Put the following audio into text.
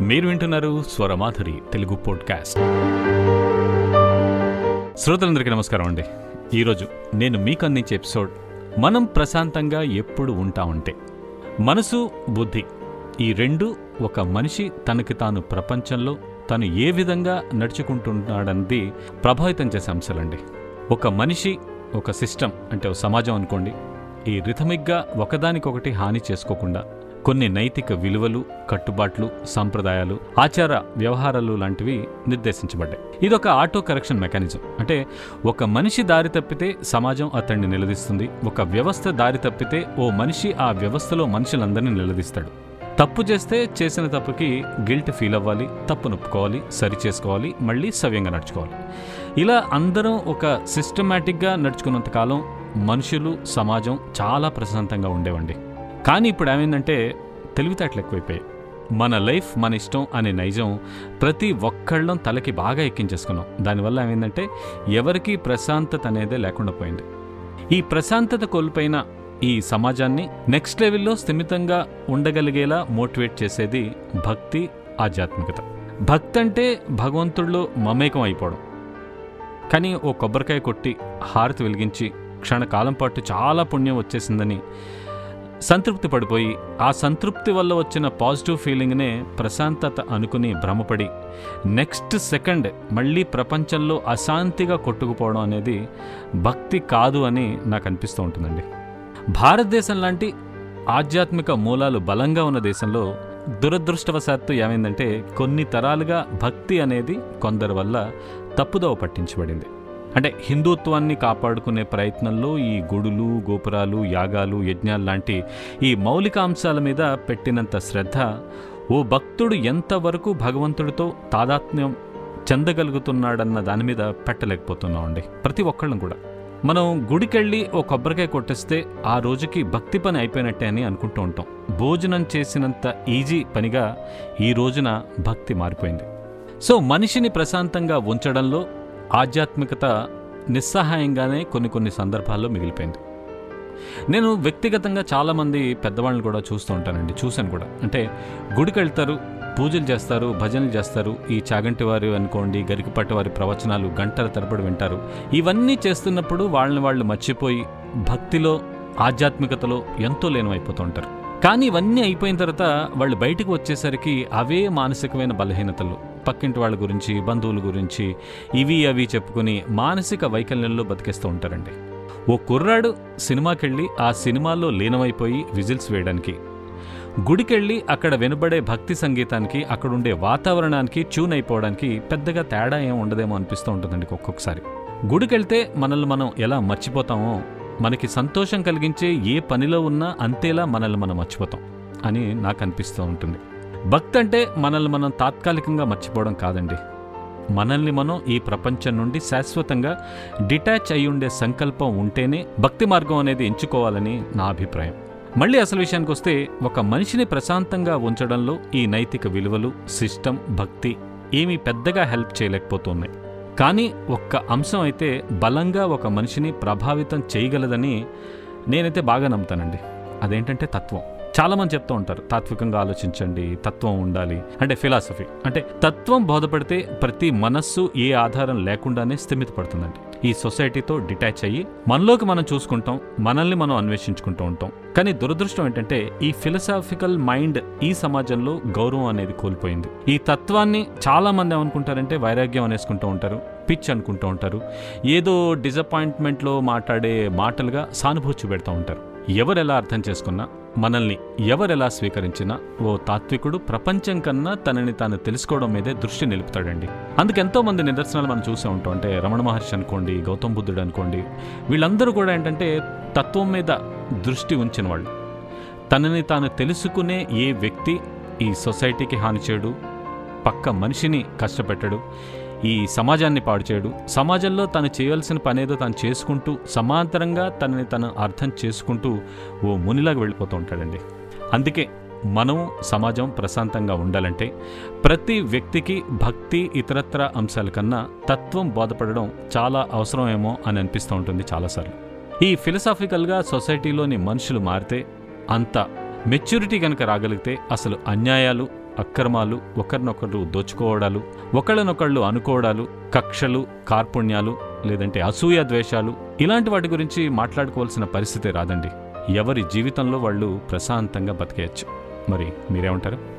మీరు వింటున్నారు స్వరమాధురి తెలుగు పోడ్కాస్ట్. శ్రోతలందరికీ నమస్కారం అండి. ఈరోజు నేను మీకు అందించే ఎపిసోడ్ మనం ప్రశాంతంగా ఎప్పుడు ఉంటామంటే మనసు బుద్ధి ఈ రెండు ఒక మనిషి తనకి తాను ప్రపంచంలో తను ఏ విధంగా నడుచుకుంటున్నాడన్నది ప్రభావితం చేసే అంశాలండి. ఒక మనిషి ఒక సిస్టమ్ అంటే ఒక సమాజం అనుకోండి. ఈ రిథమిక్గా ఒకదానికొకటి హాని చేసుకోకుండా కొన్ని నైతిక విలువలు కట్టుబాట్లు సాంప్రదాయాలు ఆచార వ్యవహారాలు లాంటివి నిర్దేశించబడ్డాయి. ఇదొక ఆటో కరెక్షన్ మెకానిజం. అంటే ఒక మనిషి దారి తప్పితే సమాజం అతన్ని నిలదీస్తుంది. ఒక వ్యవస్థ దారి తప్పితే ఓ మనిషి ఆ వ్యవస్థలో మనుషులందరినీ నిలదీస్తాడు. తప్పు చేస్తే చేసిన తప్పుకి గిల్ట్ ఫీల్ అవ్వాలి తప్పు నొప్పుకోవాలి సరి చేసుకోవాలి మళ్ళీ సవ్యంగా నడుచుకోవాలి. ఇలా అందరం ఒక సిస్టమేటిక్గా నడుచుకున్నంత కాలం మనుషులు సమాజం చాలా ప్రశాంతంగా ఉండేవండి. కానీ ఇప్పుడు ఏమైందంటే తెలివితేటలు ఎక్కువైపోయాయి. మన లైఫ్ మన ఇష్టం అనే నైజం ప్రతి ఒక్కళ్ళం తలకి బాగా ఎక్కించేసుకున్నాం. దానివల్ల ఏమైందంటే ఎవరికీ ప్రశాంతత అనేదే లేకుండా పోయింది. ఈ ప్రశాంతత కోల్పోయిన ఈ సమాజాన్ని నెక్స్ట్ లెవెల్లో స్థిమితంగా ఉండగలిగేలా మోటివేట్ చేసేది భక్తి ఆధ్యాత్మికత. భక్తి అంటే భగవంతుడిలో మమేకం అయిపోవడం. కానీ ఓ కొబ్బరికాయ కొట్టి హారతి వెలిగించి క్షణకాలం పాటు చాలా పుణ్యం వచ్చేసిందని సంతృప్తి పడిపోయి ఆ సంతృప్తి వల్ల వచ్చిన పాజిటివ్ ఫీలింగ్నే ప్రశాంతత అనుకుని భ్రమపడి నెక్స్ట్ సెకండ్ మళ్ళీ ప్రపంచంలో అశాంతిగా కొట్టుకుపోవడం అనేది భక్తి కాదు అని నాకు అనిపిస్తూ ఉంటుందండి. భారతదేశం లాంటి ఆధ్యాత్మిక మూలాలు బలంగా ఉన్న దేశంలో దురదృష్టవశాత్తు ఏమైందంటే కొన్ని తరాలుగా భక్తి అనేది కొందరి వల్ల తప్పుదోవ పట్టించబడింది. అంటే హిందుత్వాన్ని కాపాడుకునే ప్రయత్నంలో ఈ గుడులు గోపురాలు యాగాలు యజ్ఞాలు లాంటి ఈ మౌలిక అంశాల మీద పెట్టినంత శ్రద్ధ ఓ భక్తుడు ఎంతవరకు భగవంతుడితో తాదాత్మ్యం చెందగలుగుతున్నాడన్న దాని మీద పెట్టలేకపోతున్నామండి. ప్రతి ఒక్కళ్ళం కూడా. మనం గుడికెళ్ళి ఓ కొబ్బరికాయ కొట్టేస్తే ఆ రోజుకి భక్తి పని అయిపోయినట్టే అని అనుకుంటూ ఉంటాం. భోజనం చేసినంత ఈజీ పనిగా ఈ రోజున భక్తి మారిపోయింది. సో మనిషిని ప్రశాంతంగా ఉంచడంలో ఆధ్యాత్మికత నిస్సహాయంగానే కొన్ని కొన్ని సందర్భాల్లో మిగిలిపోయింది. నేను వ్యక్తిగతంగా చాలామంది పెద్దవాళ్ళని కూడా చూస్తూ ఉంటానండి చూశాను కూడా. అంటే గుడికి వెళ్తారు పూజలు చేస్తారు భజనలు చేస్తారు ఈ చాగంటి వారు అనుకోండి గరికపట్టి వారి ప్రవచనాలు గంటల తరబడి వింటారు. ఇవన్నీ చేస్తున్నప్పుడు వాళ్ళని వాళ్ళు మర్చిపోయి భక్తిలో ఆధ్యాత్మికతలో ఎంతో లీనమైపోతూ ఉంటారు. కానీ ఇవన్నీ అయిపోయిన తర్వాత వాళ్ళు బయటకు వచ్చేసరికి అవే మానసికమైన బలహీనతలు. పక్కింటి వాళ్ళ గురించి బంధువుల గురించి ఇవి అవి చెప్పుకుని మానసిక వైకల్యంలో బతికేస్తూ ఉంటారండి. ఓ కుర్రాడు సినిమాకెళ్ళి ఆ సినిమాల్లో లీనమైపోయి విజిల్స్ వేయడానికి గుడికెళ్ళి అక్కడ వినబడే భక్తి సంగీతానికి అక్కడుండే వాతావరణానికి ట్యూన్ అయిపోవడానికి పెద్దగా తేడా ఏం ఉండదేమో అనిపిస్తూ ఉంటుందండి ఒక్కొక్కసారి. గుడికెళ్తే మనల్ని మనం ఎలా మర్చిపోతామో మనకి సంతోషం కలిగించే ఏ పనిలో ఉన్నా అంతేలా మనల్ని మనం మర్చిపోతాం అని నాకు అనిపిస్తూ ఉంటుంది. భక్తి అంటే మనల్ని మనం తాత్కాలికంగా మర్చిపోవడం కాదండి. మనల్ని మనం ఈ ప్రపంచం నుండి శాశ్వతంగా డిటాచ్ అయి ఉండే సంకల్పం ఉంటేనే భక్తి మార్గం అనేది ఎంచుకోవాలని నా అభిప్రాయం. మళ్ళీ అసలు విషయానికి వస్తే ఒక మనిషిని ప్రశాంతంగా ఉంచడంలో ఈ నైతిక విలువలు సిస్టమ్ భక్తి ఏమీ పెద్దగా హెల్ప్ చేయలేకపోతున్నాయి. కానీ ఒక్క అంశం అయితే బలంగా ఒక మనిషిని ప్రభావితం చేయగలదని నేనైతే బాగా నమ్ముతానండి. అదేంటంటే తత్వం. చాలామంది చెప్తూ ఉంటారు తాత్వికంగా ఆలోచించండి తత్వం ఉండాలి అంటే ఫిలాసఫీ అంటే తత్వం బోధపడితే ప్రతి మనస్సు ఏ ఆధారం లేకుండానే స్థిమితపడుతుందండి ఈ సొసైటీతో డిటాచ్ అయ్యి మనలోకి మనం చూసుకుంటాం మనల్ని మనం అన్వేషించుకుంటూ ఉంటాం. కానీ దురదృష్టం ఏంటంటే ఈ ఫిలసాఫికల్ మైండ్ ఈ సమాజంలో గౌరవం అనేది కోల్పోయింది. ఈ తత్వాన్ని చాలా మంది ఏమనుకుంటారంటే వైరాగ్యం అనేసుకుంటూ ఉంటారు పిచ్ అనుకుంటూ ఉంటారు ఏదో డిసప్పాయింట్మెంట్లో మాట్లాడే మాటలుగా సానుభూతి పెడతా ఉంటారు. ఎవరెలా అర్థం చేసుకున్నా మనల్ని ఎవరెలా స్వీకరించినా ఓ తాత్వికుడు ప్రపంచం కన్నా తనని తాను తెలుసుకోవడం మీదే దృష్టి నిలుపుతాడండి. అందుకెంతో మంది నిదర్శనాలు మనం చూసే ఉంటాం. అంటే రమణ మహర్షి అనుకోండి గౌతమ్ బుద్ధుడు అనుకోండి. వీళ్ళందరూ కూడా ఏంటంటే తత్వం మీద దృష్టి ఉంచిన వాళ్ళు. తనని తాను తెలుసుకునే ఏ వ్యక్తి ఈ సొసైటీకి హాని చేయడు పక్క మనిషిని కష్టపెట్టడు. ఈ సమాజాన్ని పాడు చేయడు. సమాజంలో తను చేయాల్సిన పనేదో తను చేసుకుంటూ సమాంతరంగా తనని తను అర్థం చేసుకుంటూ ఓ మునిలాగా వెళ్ళిపోతూ ఉంటాడండి. అందుకే మనం సమాజం ప్రశాంతంగా ఉండాలంటే ప్రతి వ్యక్తికి భక్తి ఇతరత్ర అంశాల కన్నా తత్వం బోధపడడం చాలా అవసరమేమో అని అనిపిస్తూ ఉంటుంది చాలాసార్లు. ఈ ఫిలసాఫికల్గా సొసైటీలోని మనుషులు మారితే అంత మెచ్యూరిటీ కనుక రాగలిగితే అసలు అన్యాయాలు అక్రమాలు ఒకరినొకరు దోచుకోవడాలు ఒకళ్ళనొకళ్ళు అనుకోవడాలు కక్షలు కార్పుణ్యాలు లేదంటే అసూయ ద్వేషాలు ఇలాంటి వాటి గురించి మాట్లాడుకోవాల్సిన పరిస్థితి రాదండి. ఎవరి జీవితంలో వాళ్ళు ప్రశాంతంగా బతికేయచ్చు. మరి మీరేమంటారు?